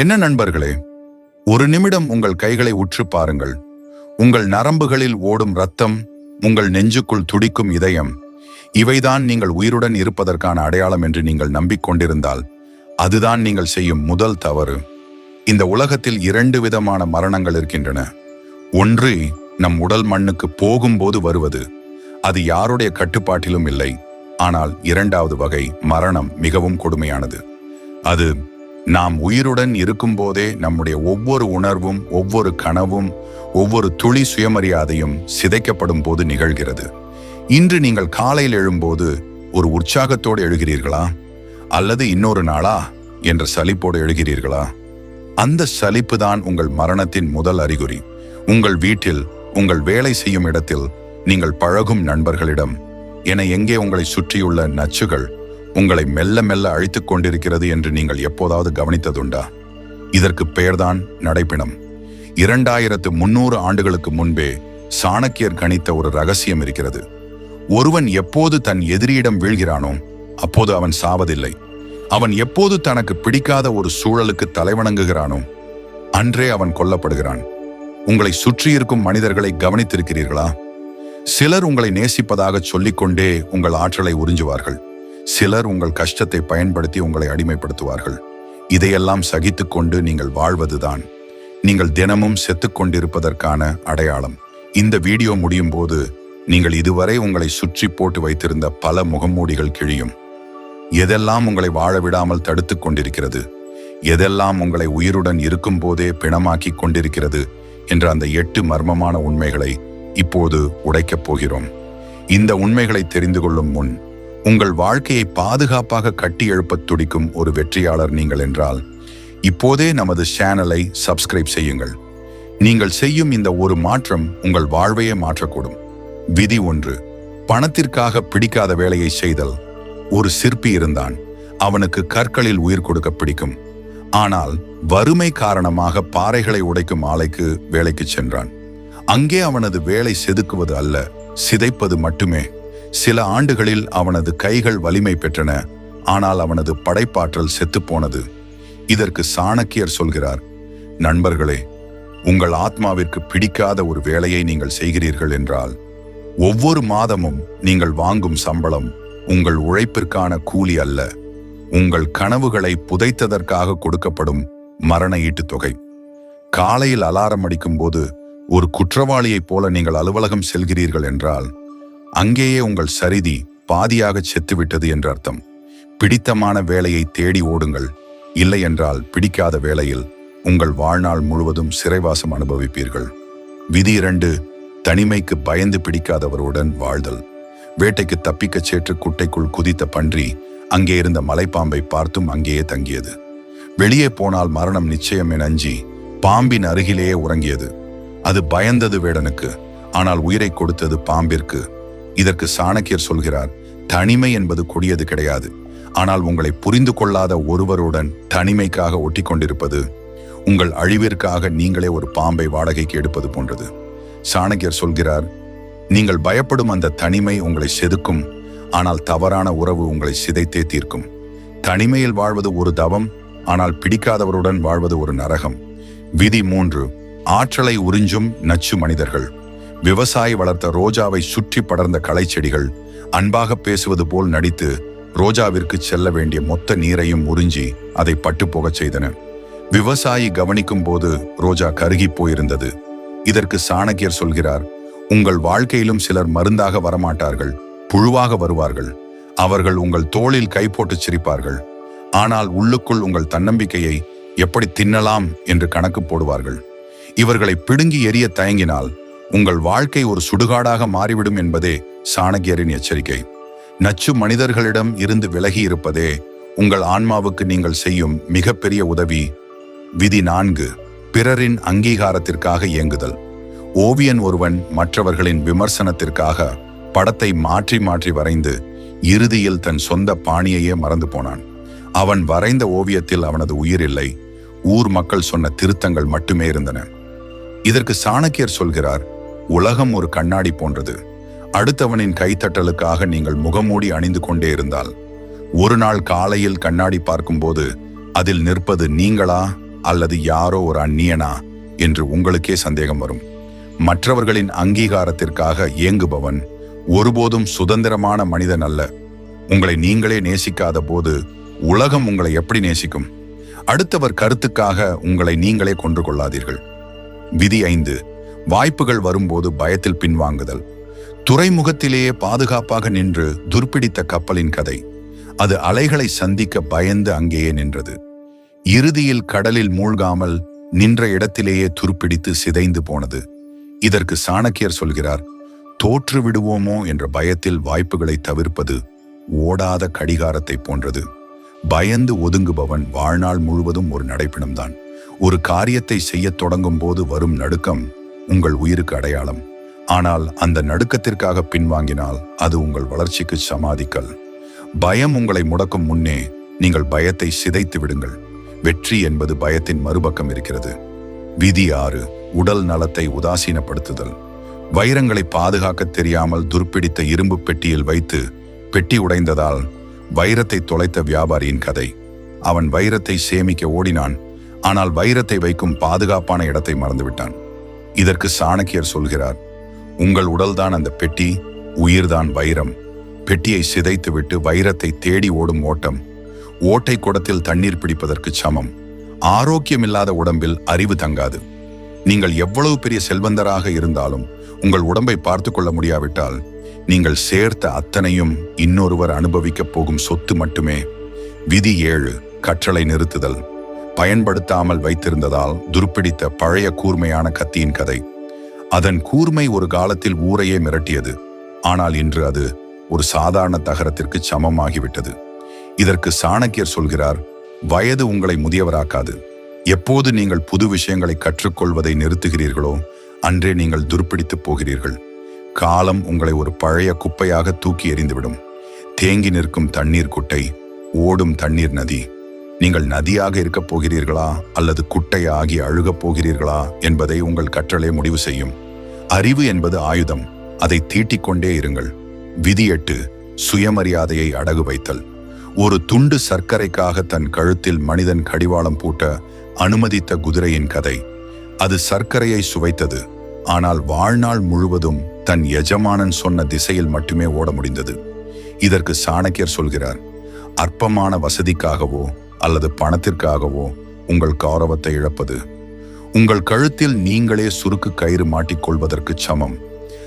என்ன நண்பர்களே ஒரு நிமிடம் உங்கள் கைகளை உற்று பாருங்கள். உங்கள் நரம்புகளில் ஓடும் ரத்தம் உங்கள் நெஞ்சுக்குள் துடிக்கும் இதயம் இவைதான் நீங்கள் உயிருடன் இருப்பதற்கான அடையாளம் என்று நீங்கள் நம்பிக்கொண்டிருந்தால் அதுதான் நீங்கள் செய்யும் முதல் தவறு. இந்த உலகத்தில் இரண்டு விதமான மரணங்கள் இருக்கின்றன. ஒன்று நம் உடல் மண்ணுக்கு போகும்போது வருவது. அது யாருடைய கட்டுப்பாட்டிலும் இல்லை. ஆனால் இரண்டாவது வகை மரணம் மிகவும் கொடுமையானது. அது நாம் உயிருடன் இருக்கும்போதே நம்முடைய ஒவ்வொரு உணர்வும் ஒவ்வொரு கனவும் ஒவ்வொரு துளி சுயமரியாதையும் சிதைக்கப்படும் போது நிகழ்கிறது. இன்று நீங்கள் காலையில் எழும்போது ஒரு உற்சாகத்தோடு எழுகிறீர்களா? அல்லது இன்னொரு நாளா? என்ற சலிப்போடு எழுகிறீர்களா? அந்த சலிப்பு தான் உங்கள் மரணத்தின் முதல் அறிகுறி. உங்கள் வீட்டில் உங்கள் வேலை செய்யும் இடத்தில் நீங்கள் பழகும் நண்பர்களிடம் என எங்கே உங்களை சுற்றியுள்ள நச்சுகள் உங்களை மெல்ல மெல்ல அழித்துக் கொண்டிருக்கிறது என்று நீங்கள் எப்போதாவது கவனித்ததுண்டா? இதற்கு பெயர்தான் நடைப்பிணம். இரண்டாயிரத்து முன்னூறு ஆண்டுகளுக்கு முன்பே சாணக்கியர் கணித்த ஒரு ரகசியம் இருக்கிறது. ஒருவன் எப்போது தன் எதிரியிடம் வீழ்கிறானோ அப்போது அவன் சாவதில்லை. அவன் எப்போது தனக்கு பிடிக்காத ஒரு சூழலுக்கு தலைவணங்குகிறானோ அன்றே அவன் கொல்லப்படுகிறான். உங்களை சுற்றியிருக்கும் மனிதர்களை கவனித்திருக்கிறீர்களா? சிலர் உங்களை நேசிப்பதாக சொல்லிக்கொண்டே உங்கள் ஆற்றலை உறிஞ்சுவார்கள். சிலர் உங்கள் கஷ்டத்தை பயன்படுத்தி உங்களை அடிமைப்படுத்துவார்கள். இதையெல்லாம் சகித்துக்கொண்டு நீங்கள் வாழ்வதுதான். நீங்கள் தினமும் செத்துக் கொண்டிருப்பதற்கான அடையாளம். இந்த வீடியோ முடியும் போது நீங்கள் இதுவரை உங்களை சுற்றி போட்டு வைத்திருந்த பல முகமூடிகள் கிழியும். எதெல்லாம் உங்களை வாழ விடாமல் தடுத்துக் கொண்டிருக்கிறது? எதெல்லாம் உங்களை உயிருடன் இருக்கும் போதே பிணமாக்கிக் கொண்டிருக்கிறது? என்ற அந்த எட்டு மர்மமான உண்மைகளை இப்போது உடைக்கப் போகிறோம். இந்த உண்மைகளை தெரிந்து கொள்ளும் முன் உங்கள் வாழ்க்கையை பாதுகாப்பாக கட்டி எழுப்பத் துடிக்கும் ஒரு வெற்றியாளர் நீங்கள் என்றால் இப்போதே நமது சேனலை சப்ஸ்கிரைப் செய்யுங்கள். நீங்கள் செய்யும் இந்த ஒரு மாற்றம் உங்கள் வாழ்வையே மாற்றக்கூடும். விதி ஒன்று பணத்திற்காக பிடிக்காத வேலையை செய்தல். ஒரு சிற்பி இருந்தான் அவனுக்கு கற்களில் உயிர் கொடுக்க பிடிக்கும். ஆனால் வறுமை காரணமாக பாறைகளை உடைக்கும் ஆலைக்கு வேலைக்கு சென்றான். அங்கே அவனது வேலை செதுக்குவது அல்ல சிதைப்பது மட்டுமே. சில ஆண்டுகளில் அவனது கைகள் வலிமை பெற்றன ஆனால் அவனது படைப்பாற்றல் செத்துப்போனது. இதற்கு சாணக்கியர் சொல்கிறார் நண்பர்களே உங்கள் ஆத்மாவிற்கு பிடிக்காத ஒரு வேலையை நீங்கள் செய்கிறீர்கள் என்றால் ஒவ்வொரு மாதமும் நீங்கள் வாங்கும் சம்பளம் உங்கள் உழைப்பிற்கான கூலி அல்ல. உங்கள் கனவுகளை புதைத்ததற்காக கொடுக்கப்படும் மரண ஈட்டுத் தொகை. காலையில் அலாரம் அடிக்கும் போது ஒரு குற்றவாளியைப் போல நீங்கள் அலுவலகம் செல்கிறீர்கள் என்றால் அங்கேயே உங்கள் சரிதி பாதியாக செத்துவிட்டது என்று அர்த்தம். பிடித்தமான வேலையை தேடி ஓடுங்கள். இல்லை என்றால் பிடிக்காத வேலையில் உங்கள் வாழ்நாள் முழுவதும் சிறைவாசம் அனுபவிப்பீர்கள். விதி இரண்டு தனிமைக்கு பயந்து பிடிக்காதவருடன் வாழ்தல். வேட்டைக்கு தப்பிக்கச் சேற்று குட்டைக்குள் குதித்த பன்றி அங்கே இருந்த மலைப்பாம்பை பார்த்தும் அங்கேயே தங்கியது. வெளியே போனால் மரணம் நிச்சயம் என அஞ்சி பாம்பின் அருகிலேயே உறங்கியது. அது பயந்தது வேடனுக்கு ஆனால் உயிரை கொடுத்தது பாம்பிற்கு. இதற்கு சாணக்கியர் சொல்கிறார் தனிமை என்பது கொடியது கிடையாது. ஆனால் உங்களை புரிந்து கொள்ளாத ஒருவருடன் தனிமைக்காக ஒட்டி கொண்டிருப்பது உங்கள் அழிவிற்காக நீங்களே ஒரு பாம்பை வாடகைக்கு எடுப்பது போன்றது. சாணக்கியர் சொல்கிறார் நீங்கள் பயப்படும் அந்த தனிமை உங்களை செதுக்கும் ஆனால் தவறான உறவு உங்களை சிதைத்தே தீர்க்கும். தனிமையில் வாழ்வது ஒரு தவம் ஆனால் பிடிக்காதவருடன் வாழ்வது ஒரு நரகம். விதி மூன்று ஆற்றலை உறிஞ்சும் நச்சு மனிதர்கள். விவசாயி வளர்த்த ரோஜாவை சுற்றி படர்ந்த களைச்செடிகள் அன்பாக பேசுவது போல் நடித்து ரோஜாவிற்கு செல்ல வேண்டிய மொத்த நீரையும் உறிஞ்சி அதை பட்டு போகச் செய்தன. விவசாயி கவனிக்கும் போது ரோஜா கருகி போயிருந்தது. இதற்கு சாணக்கியர் சொல்கிறார் உங்கள் வாழ்க்கையிலும் சிலர் மருந்தாக வரமாட்டார்கள் புழுவாக வருவார்கள். அவர்கள் உங்கள் தோளில் கை போட்டு சிரிப்பார்கள். ஆனால் உள்ளுக்குள் உங்கள் தன்னம்பிக்கையை எப்படி தின்னலாம்? என்று கணக்கு போடுவார்கள். இவர்களை பிடுங்கி எரிய தயங்கினால் உங்கள் வாழ்க்கை ஒரு சுடுகாடாக மாறிவிடும் என்பதே சாணக்கியரின் எச்சரிக்கை. நச்சு மனிதர்களிடம் இருந்து விலகி இருப்பதே உங்கள் ஆன்மாவுக்கு நீங்கள் செய்யும் மிகப்பெரிய உதவி. விதி நான்கு பிறரின் அங்கீகாரத்திற்காக இயங்குதல். ஓவியன் ஒருவன் மற்றவர்களின் விமர்சனத்திற்காக படத்தை மாற்றி மாற்றி வரைந்து இறுதியில் தன் சொந்த பாணியையே மறந்து போனான். அவன் வரைந்த ஓவியத்தில் அவனது உயிர் இல்லை. ஊர் மக்கள் சொன்ன திருத்தங்கள் மட்டுமே இருந்தன. இதற்கு சாணக்கியர் சொல்கிறார் உலகம் ஒரு கண்ணாடி போன்றது. அடுத்தவனின் கைத்தட்டலுக்காக நீங்கள் முகமூடி அணிந்து கொண்டே இருந்தால் ஒரு நாள் காலையில் கண்ணாடி பார்க்கும்போது அதில் நிற்பது நீங்களா அல்லது யாரோ ஒரு அந்நியனா என்று உங்களுக்கே சந்தேகம் வரும். மற்றவர்களின் அங்கீகாரத்திற்காக இயங்குபவன் ஒருபோதும் சுதந்திரமான மனிதன் அல்ல. உங்களை நீங்களே நேசிக்காத போது உலகம் உங்களை எப்படி நேசிக்கும்? அடுத்தவர் கருத்துக்காக உங்களை நீங்களே கொன்று கொள்ளாதீர்கள். விதி ஐந்து. வாய்ப்புகள் வரும்போது பயத்தில் பின்வாங்குதல். துறைமுகத்திலேயே பாதுகாப்பாக நின்று துர்ப்பிடித்த கப்பலின் கதை. அது அலைகளை சந்திக்க பயந்து அங்கேயே நின்றது. இறுதியில் கடலில் மூழ்காமல் நின்ற இடத்திலேயே துருப்பிடித்து சிதைந்து போனது. இதற்கு சாணக்கியர் சொல்கிறார் தோற்று விடுவோமோ? என்ற பயத்தில் வாய்ப்புகளை தவிர்ப்பது ஓடாத கடிகாரத்தை போன்றது. பயந்து ஒதுங்குபவன் வாழ்நாள் முழுவதும் ஒரு நடைப்பிணம்தான். ஒரு காரியத்தை செய்யத் தொடங்கும் போது வரும் நடுக்கம் உங்கள் உயிருக்கு அடையாளம். ஆனால் அந்த நடுக்கத்திற்காக பின்வாங்கினால் அது உங்கள் வளர்ச்சிக்கு சமாதிக்கல். பயம் உங்களை முடக்கும் முன்னே நீங்கள் பயத்தை சிதைத்து விடுங்கள். வெற்றி என்பது பயத்தின் மறுபக்கம் இருக்கிறது. விதி ஆறு உடல் நலத்தை உதாசீனப்படுத்துதல். வைரங்களை பாதுகாக்க தெரியாமல் துர்ப்பிடித்த இரும்பு பெட்டியில் வைத்து பெட்டி உடைந்ததால் வைரத்தை தொலைத்த வியாபாரியின் கதை. அவன் வைரத்தை சேமிக்க ஓடினான். ஆனால் வைரத்தை வைக்கும் பாதுகாப்பான இடத்தை மறந்துவிட்டான். இதற்கு சாணக்கியர் சொல்கிறார் உங்கள் உடல்தான் அந்த பெட்டி உயிர்தான் வைரம். பெட்டியை சிதைத்துவிட்டு வைரத்தை தேடி ஓடும் ஓட்டம். ஓட்டை குடத்தில் தண்ணீர் பிடிப்பதற்கு சமம். ஆரோக்கியமில்லாத உடம்பில் அறிவு தங்காது. நீங்கள் எவ்வளவு பெரிய செல்வந்தராக இருந்தாலும் உங்கள் உடம்பை பார்த்து கொள்ள முடியாவிட்டால் நீங்கள் சேர்த்த அத்தனையும் இன்னொருவர் அனுபவிக்கப் போகும் சொத்து மட்டுமே. விதி ஏழு கற்றலை நிறுத்துதல். பயன்படுத்தாமல் வைத்திருந்ததால் துருப்பிடித்த பழைய கூர்மையான கத்தியின் கதை. அதன் கூர்மை ஒரு காலத்தில் ஊரையே மிரட்டியது. ஆனால் இன்று அது ஒரு சாதாரண தகரத்திற்கு சமமாகிவிட்டது. இதற்கு சாணக்கியர் சொல்கிறார் வயது உங்களை முதியவராக்காது. எப்போது நீங்கள் புது விஷயங்களை கற்றுக்கொள்வதை நிறுத்துகிறீர்களோ அன்றே நீங்கள் துருப்பிடித்து போகிறீர்கள். காலம் உங்களை ஒரு பழைய குப்பையாக தூக்கி எறிந்துவிடும். தேங்கி நிற்கும் தண்ணீர் குட்டை ஓடும் தண்ணீர் நதி நீங்கள் நதியாக இருக்கப் போகிறீர்களா அல்லது குட்டையாகி அழுகப் போகிறீர்களா என்பதை உங்கள் கற்றலே முடிவு செய்யும். அறிவு என்பது ஆயுதம். அதை தீட்டிக்கொண்டே இருங்கள். விதி எட்டு சுயமரியாதையை அடகு வைத்தல். ஒரு துண்டு சர்க்கரைக்காக தன் கழுத்தில் மனிதன் கடிவாளம் பூட்ட அனுமதித்த குதிரையின் கதை. அது சர்க்கரையை சுவைத்தது. ஆனால் வாழ்நாள் முழுவதும் தன் எஜமானன் சொன்ன திசையில் மட்டுமே ஓட முடிந்தது. இதற்கு சாணக்கியர் சொல்கிறார் அற்பமான வசதிக்காகவோ அல்லது பணத்திற்காகவோ உங்கள் கௌரவத்தை இழப்பது. உங்கள் கழுத்தில் நீங்களே சுருக்கு கயிறு மாட்டிக்கொள்வதற்கு சமம்.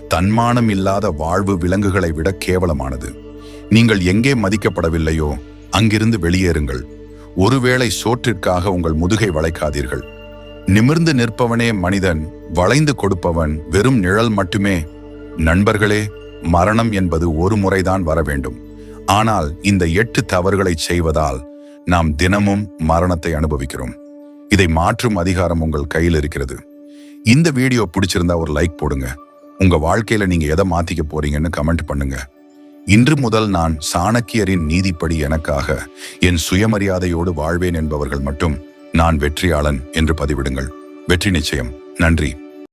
தன்மானம் இல்லாத வாழ்வு விலங்குகளை விட கேவலமானது. நீங்கள் எங்கே மதிக்கப்படவில்லையோ அங்கிருந்து வெளியேறுங்கள். ஒருவேளை சோற்றிற்காக உங்கள் முதுகை வளைக்காதீர்கள். நிமிர்ந்து நிற்பவனே மனிதன் வளைந்து கொடுப்பவன் வெறும் நிழல் மட்டுமே. நண்பர்களே மரணம் என்பது ஒரு முறைதான் வர வேண்டும் ஆனால் இந்த எட்டு தவறுகளை செய்வதால் நாம் தினமும் மரணத்தை அனுபவிக்கிறோம். இதை மாற்றும் அதிகாரம் உங்கள் கையில் இருக்கிறது. இந்த வீடியோ பிடிச்சிருந்தா ஒரு லைக் போடுங்க. உங்க வாழ்க்கையில நீங்க எதை மாத்திக்க போறீங்கன்னு கமெண்ட் பண்ணுங்க. இன்று முதல் நான் சாணக்கியரின் நீதிப்படி எனக்காக என் சுயமரியாதையோடு வாழ்வேன் என்பவர்கள் மட்டும் நான் வெற்றியாளன் என்று பதிவிடுங்கள். வெற்றி நிச்சயம். நன்றி.